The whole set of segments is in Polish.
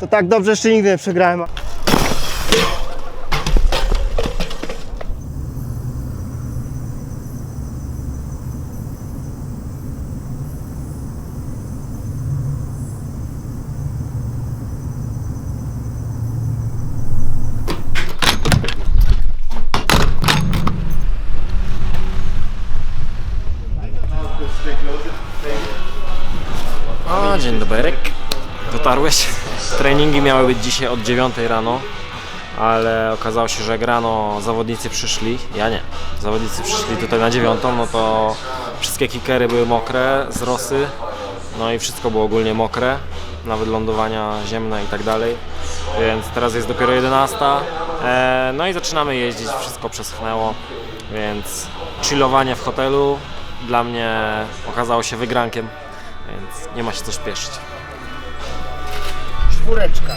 To tak dobrze jeszcze nigdy nie przegrałem. O, dzień dobry. Dotarłeś? Treningi miały być dzisiaj od 9 rano, ale okazało się, że jak rano zawodnicy przyszli, ja nie, zawodnicy przyszli tutaj na 9, no to wszystkie kickery były mokre z rosy, no i wszystko było ogólnie mokre, nawet lądowania ziemne i tak dalej, więc teraz jest dopiero 11, e, no i zaczynamy jeździć, wszystko przeschnęło, więc chillowanie w hotelu dla mnie okazało się wygrankiem, więc nie ma się co śpieszyć. Czwóreczka.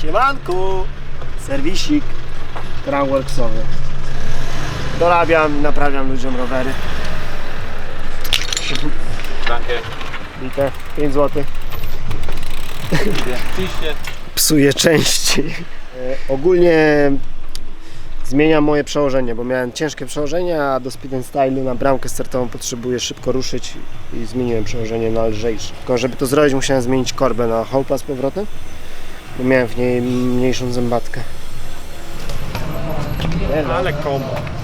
Siemanku. Serwisik. Groundworksowy. Dorabiam i naprawiam ludziom rowery. Danke. Bite. 5 zł. Psuję części. E, ogólnie zmieniam moje przełożenie, bo miałem ciężkie przełożenie, a do speed and na bramkę startową potrzebuję szybko ruszyć i zmieniłem przełożenie na lżejsze. Tylko żeby to zrobić musiałem zmienić korbę na hołpa z powrotem, bo miałem w niej mniejszą zębatkę. Ale kombo.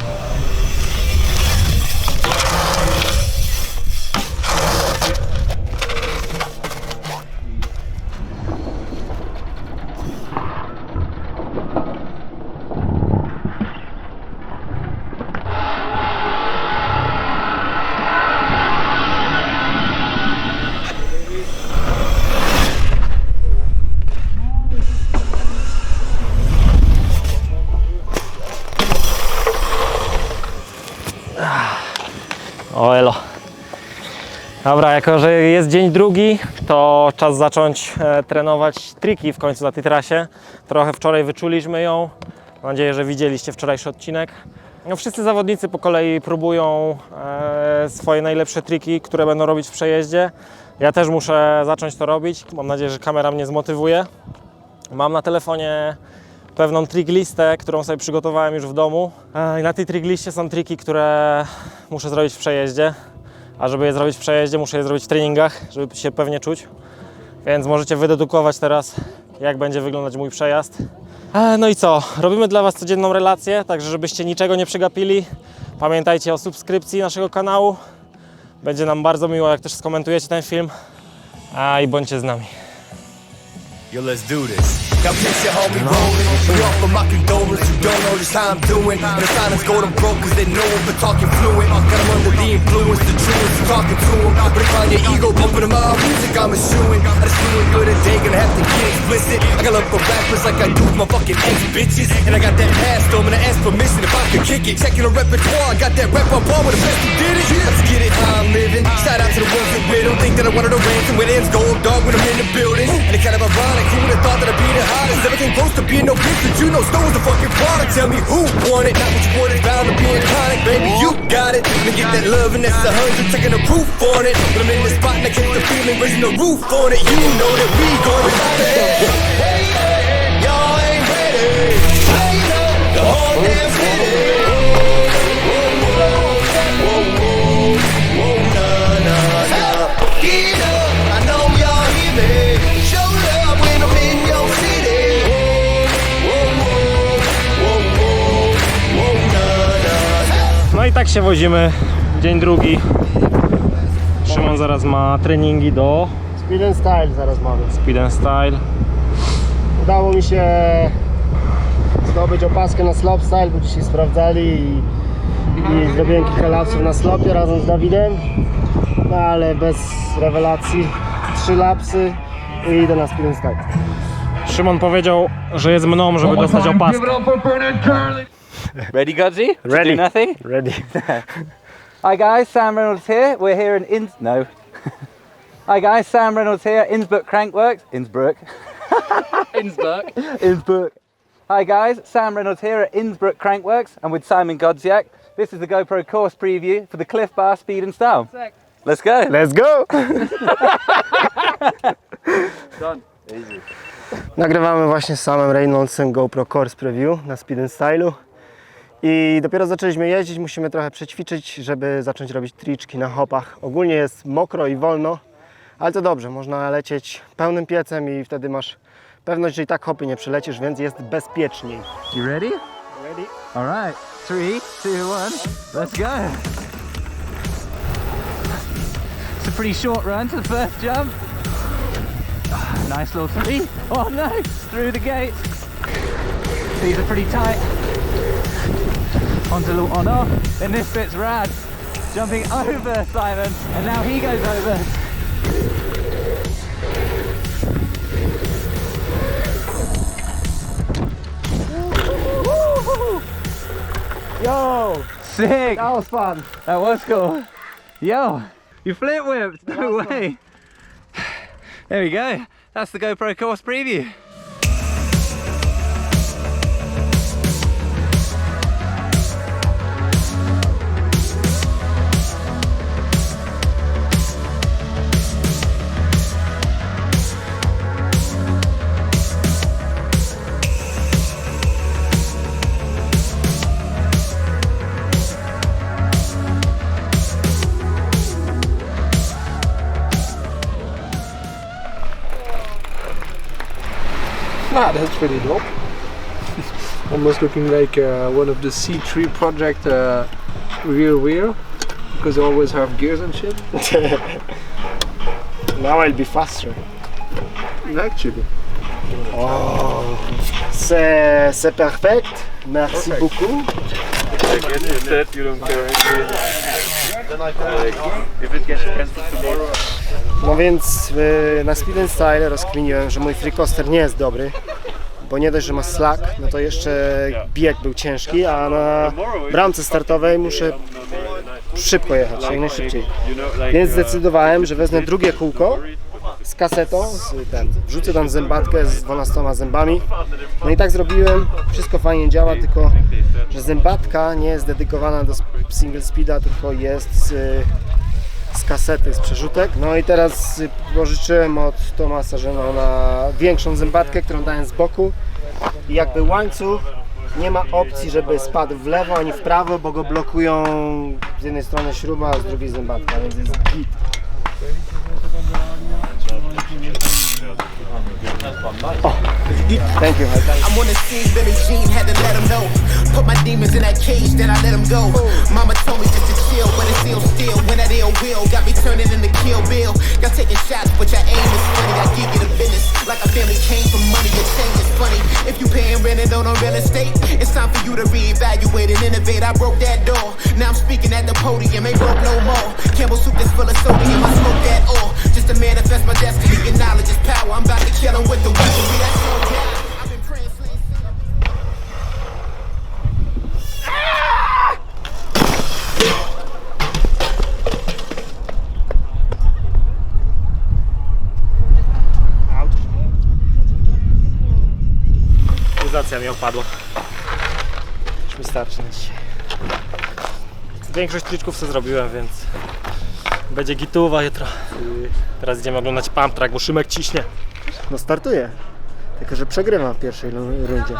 Dobra, jako że jest dzień drugi, to czas zacząć e, trenować triki w końcu na tej trasie. Trochę wczoraj wyczuliśmy ją. Mam nadzieję, że widzieliście wczorajszy odcinek. No, wszyscy zawodnicy po kolei próbują e, swoje najlepsze triki, które będą robić w przejeździe. Ja też muszę zacząć to robić. Mam nadzieję, że kamera mnie zmotywuje. Mam na telefonie pewną trick listę, którą sobie przygotowałem już w domu. E, I na tej trick liście są triki, które muszę zrobić w przejeździe. A żeby je zrobić w przejeździe, muszę je zrobić w treningach, żeby się pewnie czuć. Więc możecie wydedukować teraz, jak będzie wyglądać mój przejazd. E, No i co? Robimy dla Was codzienną relację, także żebyście niczego nie przegapili. Pamiętajcie o subskrypcji naszego kanału. Będzie nam bardzo miło, jak też skomentujecie ten film. A i bądźcie z nami. Yo, let's do this. Now picture homie rolling. We offer my condolence. You don't know just how I'm doing. The silence go them broke cause they know him for talking fluent. Got him under the influence, the truest, talking to him. But if on your ego, bumping him out, music I'm eschewing. I just feeling good and day, gonna have to explicit. I got love for rappers like I do my fucking ex bitches. And I got that pass, though, and I ask permission if I could kick it. Checking the repertoire, I got that rap on par with the best who did it. Let's get it how I'm living. Shout out to the ones that with them. Think that I wanted to ransom with ends gold dog when I'm in the building. And it's kind of ironic, who would have thought that I'd be the hottest? To being no bitch, but you know Snow was the fucking product. Tell me who won it, not what you wanted, bound to be iconic. Baby, you got it. Let me get that love and that's a hundred, taking the proof on it. But I'm in the spot and I catch the feeling, raising the roof on it. You know that we gonna stop it. Hey, y'all ain't ready. Up the whole damn się wozimy. Dzień drugi. Szymon zaraz ma treningi do Speed and style zaraz mamy. Speed and Style. Udało mi się zdobyć opaskę na slopestyle, bo dzisiaj sprawdzali i, i zrobiłem kilka lapsów na slopie razem z Dawidem, no ale bez rewelacji. Trzy lapsy i idę na speed and style. Szymon powiedział, że jest mną, żeby dostać opaskę. Ready, Godsey? Ready. Do nothing? Ready. Hi guys, Sam Reynolds here. We're here in Ins. No. Hi guys, Sam Reynolds here. Innsbruck Crankworks. Innsbruck. Innsbruck. Innsbruck. Hi guys, Sam Reynolds here at Innsbruck Crankworks. I'm with Simon Godziak. This is the GoPro course preview for the Cliff Bar Speed and Style. Let's go. Let's go! Done. Easy. Nagrywamy właśnie z samym Reynoldsem GoPro Course Preview na Speed and Stylu. I dopiero zaczęliśmy jeździć, musimy trochę przećwiczyć, żeby zacząć robić triczki na hopach. Ogólnie jest mokro i wolno, ale to dobrze, można lecieć pełnym piecem i wtedy masz pewność, że i tak hopy nie przelecisz, więc jest bezpieczniej. You ready? Ready? All right. Three, two, one. Let's go. It's a pretty short run to the first jump. Ah, Nice little three. Oh no! Through the gate. These are pretty tight. Onto little on off. And this bit's rad. Jumping over Simon. And now he goes over. Yo! Sick! That was fun! That was cool. Yo, you flip whipped. No way. There we go. That's the GoPro course preview. Ah, that's pretty dope. Almost looking like uh, one of the C3 project uh, rear wheel because they always have gears and shit. Now I'll be faster. Actually, Oh, C'est c'est perfect. Merci beaucoup. No więc y, na Speed and Style rozkminiłem, że mój free coaster nie jest dobry, bo nie dość, że ma slack, no to jeszcze bieg był ciężki, a na bramce startowej muszę szybko jechać, jak najszybciej. Więc zdecydowałem, że wezmę drugie kółko z kasetą, z, ten, wrzucę tam zębatkę z 12 zębami. No i tak zrobiłem, wszystko fajnie działa, tylko że zębatka nie jest dedykowana do single speeda, tylko jest z, z kasety, z przerzutek. No i teraz pożyczyłem od Tomasa Żenona większą zębatkę, którą dałem z boku i jakby łańcuch nie ma opcji, żeby spadł w lewo ani w prawo, bo go blokują z jednej strony śruba, a z drugiej zębatka, więc jest git. Thank you. I'm on the scene, Billie Jean had to let him know. Put my demons in that cage, then I let him go. Mama told me just to chill, but it's still still. When that ill will got me turning into Kill Bill. Y'all taking shots, but your aim is funny. I give you the business like a family came from money. Your change is funny. If you paying rent and don't own real estate, it's time for you to reevaluate and innovate. I broke that door. Now I'm speaking at the podium, ain't broke no more. Campbell soup that's full of sodium, I smoke that all. Just to manifest my destiny, your knowledge is power. I'm about to kill 'em with the weaponry. That's all Motoryzacja mi opadła. Już mi starczy na dzisiaj. Większość triczków sobie zrobiłem, więc będzie gituwa jutro. Teraz idziemy oglądać pump track, bo Szymek ciśnie. No startuję. Tylko, że przegrywam w pierwszej rundzie.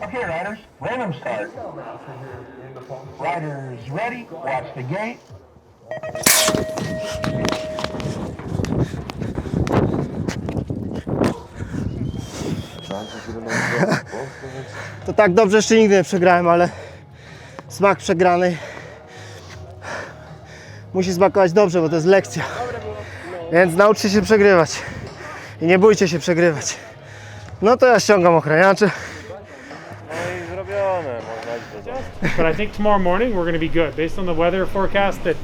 Okay, riders, random start. Riders ready, watch the gate. To tak dobrze jeszcze nigdy nie przegrałem, ale smak przegrany musi smakować dobrze, bo to jest lekcja. Więc nauczcie się przegrywać i nie bójcie się przegrywać. No to ja ściągam ochraniacze. But I think tomorrow morning we're going to be good. Based on the weather forecast that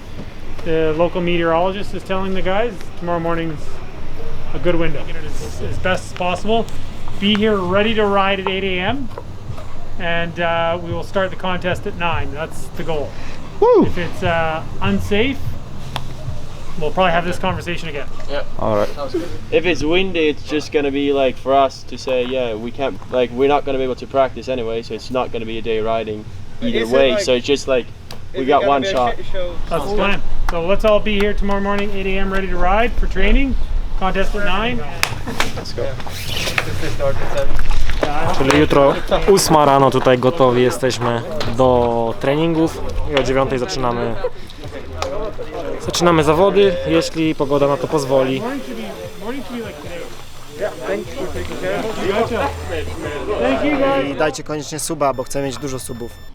the local meteorologist is telling the guys, tomorrow morning's a good window. As best as possible. Be here ready to ride at 8 a.m. And uh, we will start the contest at 9. That's the goal. Woo! If it's uh, unsafe, we'll probably have this conversation again. Yeah. All right. if it's windy, it's just going to be like for us to say, yeah, we can't, like, we're not going to be able to practice anyway, so it's not going to be a day riding either way. like- so it's just like we got one shot. That's the plan. So let's all be here tomorrow morning, 8 a.m., ready to ride for training. Contest at 9. Czyli jutro 8 rano tutaj gotowi jesteśmy do treningów i o 9 zaczynamy zaczynamy zawody, jeśli pogoda na to pozwoli. I dajcie koniecznie suba, bo chcę mieć dużo subów.